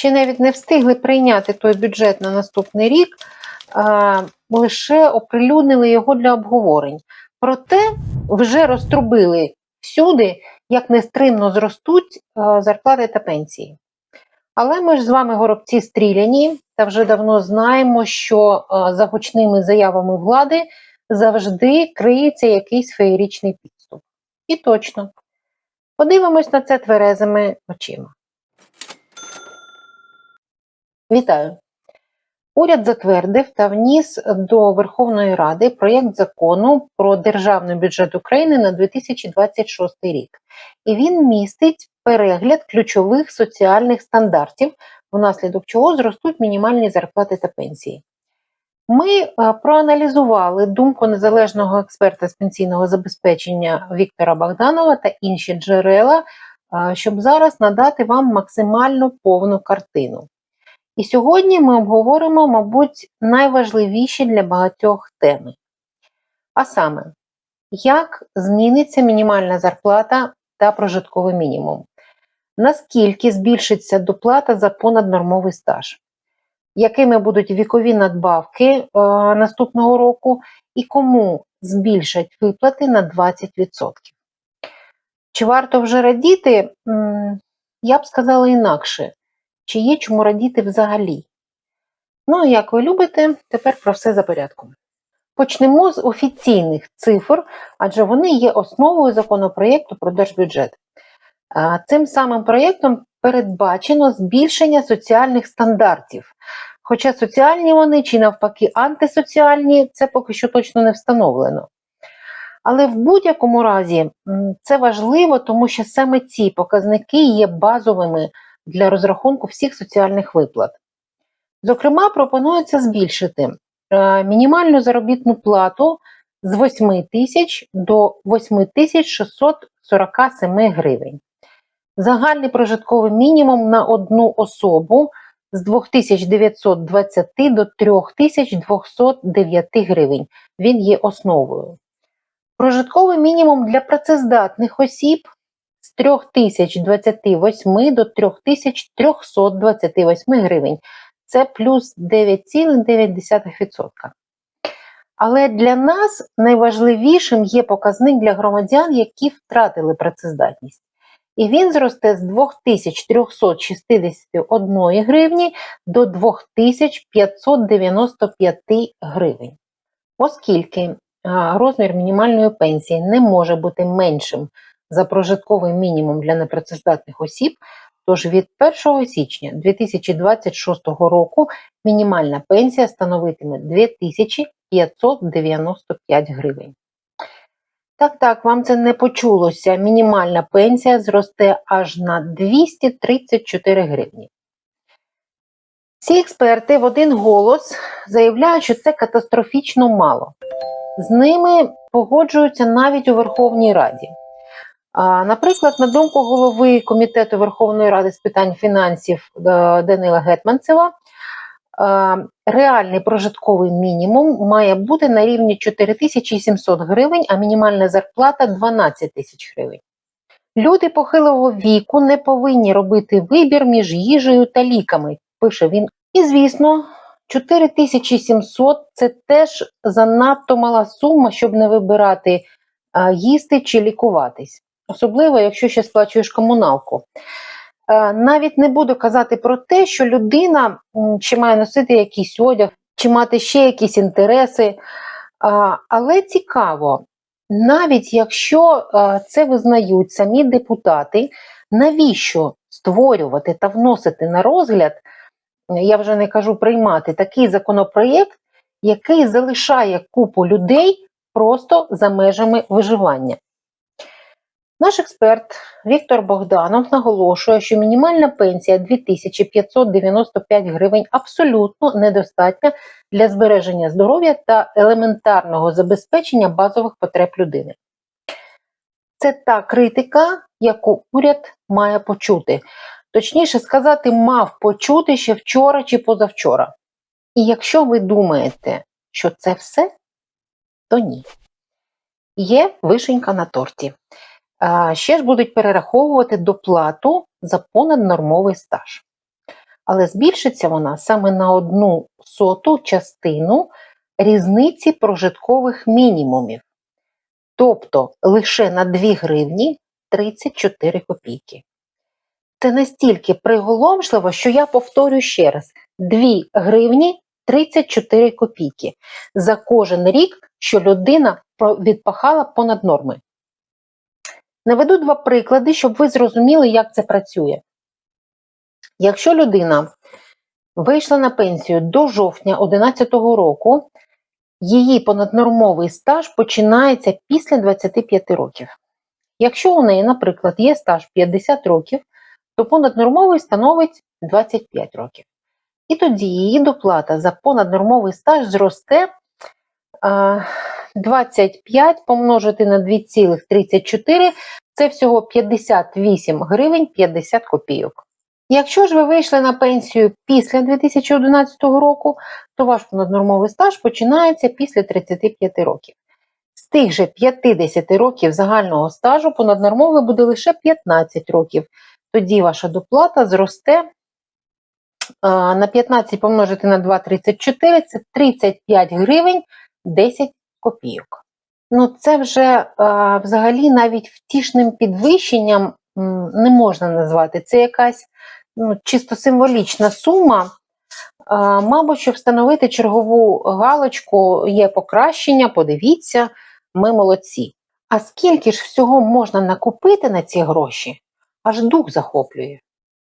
ще навіть не встигли прийняти той бюджет на наступний рік, лише оприлюднили його для обговорень. Проте вже розтрубили всюди, як нестримно зростуть зарплати та пенсії. Але ми ж з вами горобці стріляні та вже давно знаємо, що за гучними заявами влади завжди криється якийсь феєричний підступ. І точно. Подивимось на це тверезими очима. Вітаю! Уряд затвердив та вніс до Верховної Ради проєкт закону про державний бюджет України на 2026 рік. І він містить перегляд ключових соціальних стандартів, внаслідок чого зростуть мінімальні зарплати та пенсії. Ми проаналізували думку незалежного експерта з пенсійного забезпечення Віктора Богданова та інші джерела, щоб зараз надати вам максимально повну картину. І сьогодні ми обговоримо, мабуть, найважливіші для багатьох теми. А саме, як зміниться мінімальна зарплата та прожитковий мінімум, наскільки збільшиться доплата за понаднормовий стаж, якими будуть вікові надбавки е, наступного року і кому збільшать виплати на 20%. Чи варто вже радіти? Я б сказала інакше чи є чому радіти взагалі. Ну, як ви любите, тепер про все за порядком. Почнемо з офіційних цифр, адже вони є основою законопроєкту про держбюджет. Цим самим проєктом передбачено збільшення соціальних стандартів. Хоча соціальні вони чи навпаки антисоціальні, це поки що точно не встановлено. Але в будь-якому разі це важливо, тому що саме ці показники є базовими для розрахунку всіх соціальних виплат. Зокрема, пропонується збільшити е, мінімальну заробітну плату з 8 тисяч до 8647 гривень. Загальний прожитковий мінімум на одну особу з 2920 до 3209 гривень. Він є основою. Прожитковий мінімум для працездатних осіб з 3028 до 3328 гривень. Це плюс 9,9%. Але для нас найважливішим є показник для громадян, які втратили працездатність. І він зросте з 2361 гривні до 2595 гривень. Оскільки розмір мінімальної пенсії не може бути меншим за прожитковий мінімум для непрацездатних осіб, тож від 1 січня 2026 року мінімальна пенсія становитиме 2595 гривень. Так, так, вам це не почулося. Мінімальна пенсія зросте аж на 234 гривні. Всі експерти в один голос заявляють, що це катастрофічно мало. З ними погоджуються навіть у Верховній Раді. Наприклад, на думку голови Комітету Верховної Ради з питань фінансів е, Данила Гетманцева, е, реальний прожитковий мінімум має бути на рівні 4700 гривень, а мінімальна зарплата 12 тисяч гривень. Люди похилого віку не повинні робити вибір між їжею та ліками, пише він. І звісно, 4700 це теж занадто мала сума, щоб не вибирати їсти чи лікуватись. Особливо, якщо ще сплачуєш комуналку. Е, Навіть не буду казати про те, що людина чи має носити якийсь одяг, чи мати ще якісь інтереси. Але цікаво, навіть якщо е, це визнають самі депутати, навіщо створювати та вносити на розгляд, я вже не кажу приймати такий законопроєкт, який залишає купу людей просто за межами виживання. Наш експерт Віктор Богданов наголошує, що мінімальна пенсія 2595 гривень абсолютно недостатня для збереження здоров'я та елементарного забезпечення базових потреб людини. Це та критика, яку уряд має почути. Точніше сказати, мав почути ще вчора чи позавчора. І якщо ви думаєте, що це все, то ні. Є вишенька на торті. Ще ж будуть перераховувати доплату за понаднормовий стаж. але збільшиться вона саме на одну соту частину різниці прожиткових мінімумів, тобто лише на 2 гривні 34 копійки. Це настільки приголомшливо, що я повторю ще раз: 2 гривні 34 копійки за кожен рік, що людина відпахала понад норми. Наведу два приклади, щоб ви зрозуміли, як це працює. Якщо людина вийшла на пенсію до жовтня 2011 року, її понаднормовий стаж починається після 25 років. Якщо у неї, наприклад, є стаж 50 років, то понаднормовий становить 25 років. І тоді її доплата за понаднормовий стаж зросте 25 помножити на 2,34 це всього 58 гривень 50 копійок. Якщо ж ви вийшли на пенсію після 2011 року, то ваш понаднормовий стаж починається після 35 років. З тих же 50 років загального стажу понаднормовий буде лише 15 років. Тоді ваша доплата зросте на 15 помножити на 2,34 це 35 гривень 10 копійок. Ну, це вже взагалі навіть втішним підвищенням не можна назвати. Це якась ну, чисто символічна сума. Мабуть, щоб встановити чергову галочку, є покращення, подивіться, ми молодці. А скільки ж всього можна накупити на ці гроші? Аж дух захоплює.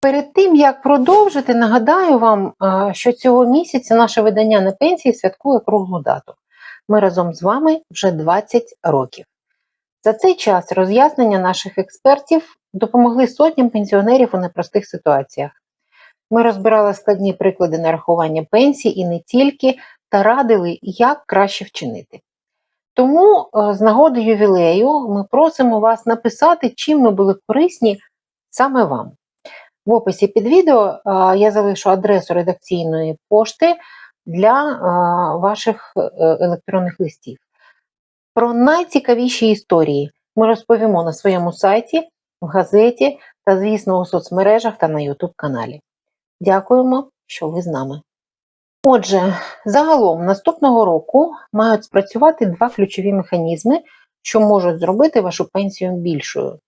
Перед тим як продовжити, нагадаю вам, що цього місяця наше видання на пенсії святкує круглу дату. Ми разом з вами вже 20 років. За цей час роз'яснення наших експертів допомогли сотням пенсіонерів у непростих ситуаціях. Ми розбирали складні приклади нарахування пенсій і не тільки, та радили, як краще вчинити. Тому е, з нагоди ювілею ми просимо вас написати, чим ми були корисні саме вам. В описі під відео е, я залишу адресу редакційної пошти для е, ваших е, електронних листів. Про найцікавіші історії ми розповімо на своєму сайті, в газеті та, звісно, у соцмережах та на YouTube каналі. Дякуємо, що ви з нами. Отже, загалом наступного року мають спрацювати два ключові механізми, що можуть зробити вашу пенсію більшою.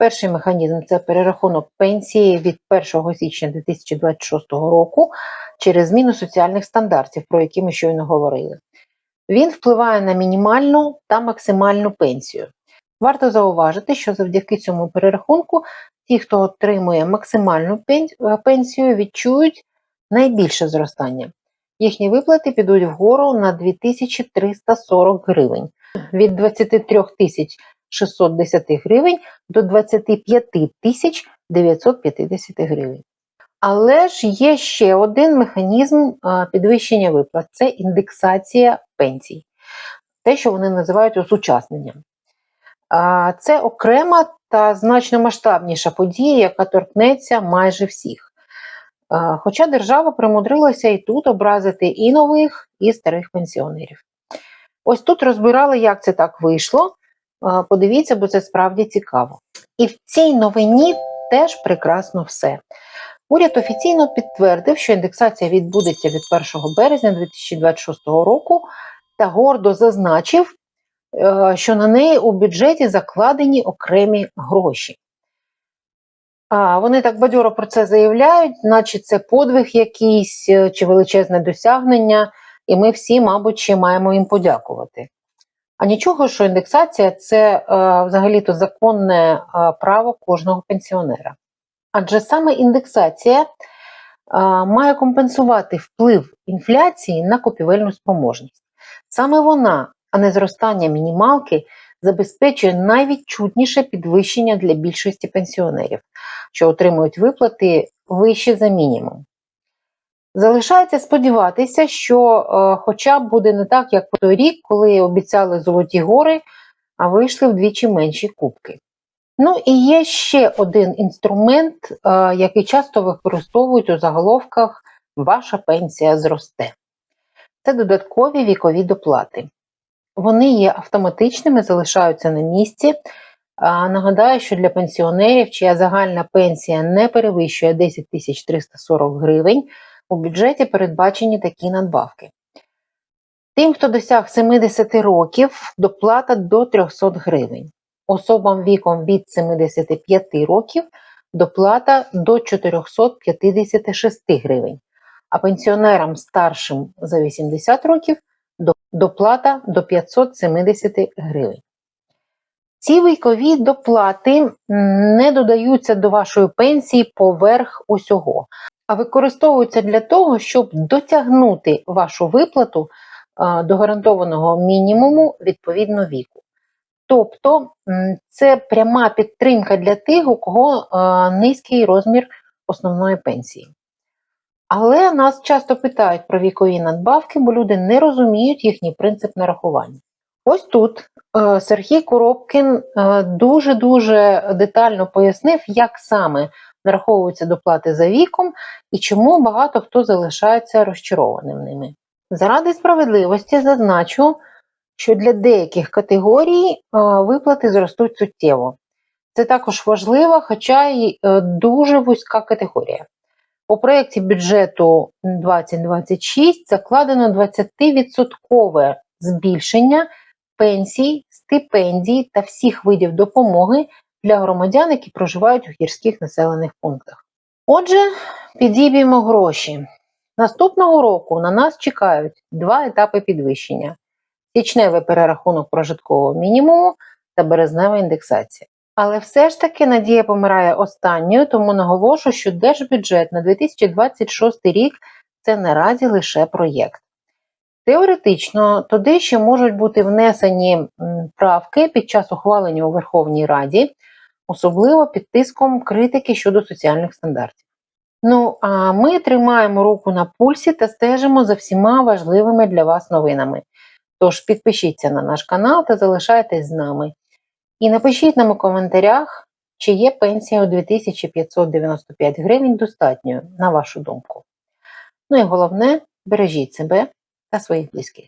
Перший механізм це перерахунок пенсії від 1 січня 2026 року через зміну соціальних стандартів, про які ми щойно говорили. Він впливає на мінімальну та максимальну пенсію. Варто зауважити, що завдяки цьому перерахунку ті, хто отримує максимальну е, пенсію, відчують найбільше зростання. Їхні виплати підуть вгору на 2340 гривень від 23 тисяч 610 гривень до 25 тисяч 950 гривень. Але ж є ще один механізм підвищення виплат це індексація пенсій, те, що вони називають осучасненням. Це окрема та значно масштабніша подія, яка торкнеться майже всіх. Хоча держава примудрилася і тут образити і нових, і старих пенсіонерів. Ось тут розбирали, як це так вийшло. Подивіться, бо це справді цікаво. І в цій новині теж прекрасно все. Уряд офіційно підтвердив, що індексація відбудеться від 1 березня 2026 року та гордо зазначив, е, що на неї у бюджеті закладені окремі гроші. А Вони так бадьоро про це заявляють, наче це подвиг якийсь е, чи величезне досягнення, і ми всі, мабуть, ще маємо їм подякувати. А нічого, що індексація це е, взагалі-то законне е, право кожного пенсіонера. Адже саме індексація має компенсувати вплив інфляції на купівельну спроможність. Саме вона, а не зростання мінімалки, забезпечує найвідчутніше підвищення для більшості пенсіонерів, що отримують виплати вище за мінімум. Залишається сподіватися, що е, хоча б буде не так, як той рік, коли обіцяли золоті гори, а вийшли вдвічі менші кубки. Ну і є ще один інструмент, е, який часто використовують у заголовках Ваша пенсія зросте. Це додаткові вікові доплати. Вони є автоматичними, залишаються на місці, А, Нагадаю, що для пенсіонерів, чия загальна пенсія не перевищує 10 340 гривень, у бюджеті передбачені такі надбавки. Тим, хто досяг 70 років, доплата до 300 гривень. Особам віком від 75 років доплата до 456 гривень, а пенсіонерам старшим за 80 років доплата до 570 гривень. Ці вікові доплати не додаються до вашої пенсії поверх усього, а використовуються для того, щоб дотягнути вашу виплату до гарантованого мінімуму відповідно віку. Тобто це пряма підтримка для тих, у кого низький розмір основної пенсії. Але нас часто питають про вікові надбавки, бо люди не розуміють їхній принцип нарахування. Ось тут е, Сергій Коробкін е, дуже-дуже детально пояснив, як саме нараховуються доплати за віком і чому багато хто залишається розчарованим ними. Заради справедливості зазначу, що для деяких категорій виплати зростуть суттєво. Це також важливо, хоча й е, дуже вузька категорія. У проєкті бюджету 2026 закладено 20% збільшення пенсій, стипендій та всіх видів допомоги для громадян, які проживають у гірських населених пунктах. Отже, підіб'ємо гроші. Наступного року на нас чекають два етапи підвищення: січневий перерахунок прожиткового мінімуму та березнева індексація. Але все ж таки надія помирає останньою, тому наголошу, що держбюджет на 2026 рік це наразі лише проєкт. Теоретично, туди ще можуть бути внесені правки під час ухвалення у Верховній Раді, особливо під тиском критики щодо соціальних стандартів. Ну, а ми тримаємо руку на пульсі та стежимо за всіма важливими для вас новинами. Тож підпишіться на наш канал та залишайтесь з нами. І напишіть нам у коментарях, чи є пенсія у 2595 гривень достатньою, на вашу думку. Ну і головне, бережіть себе та своїх близьких.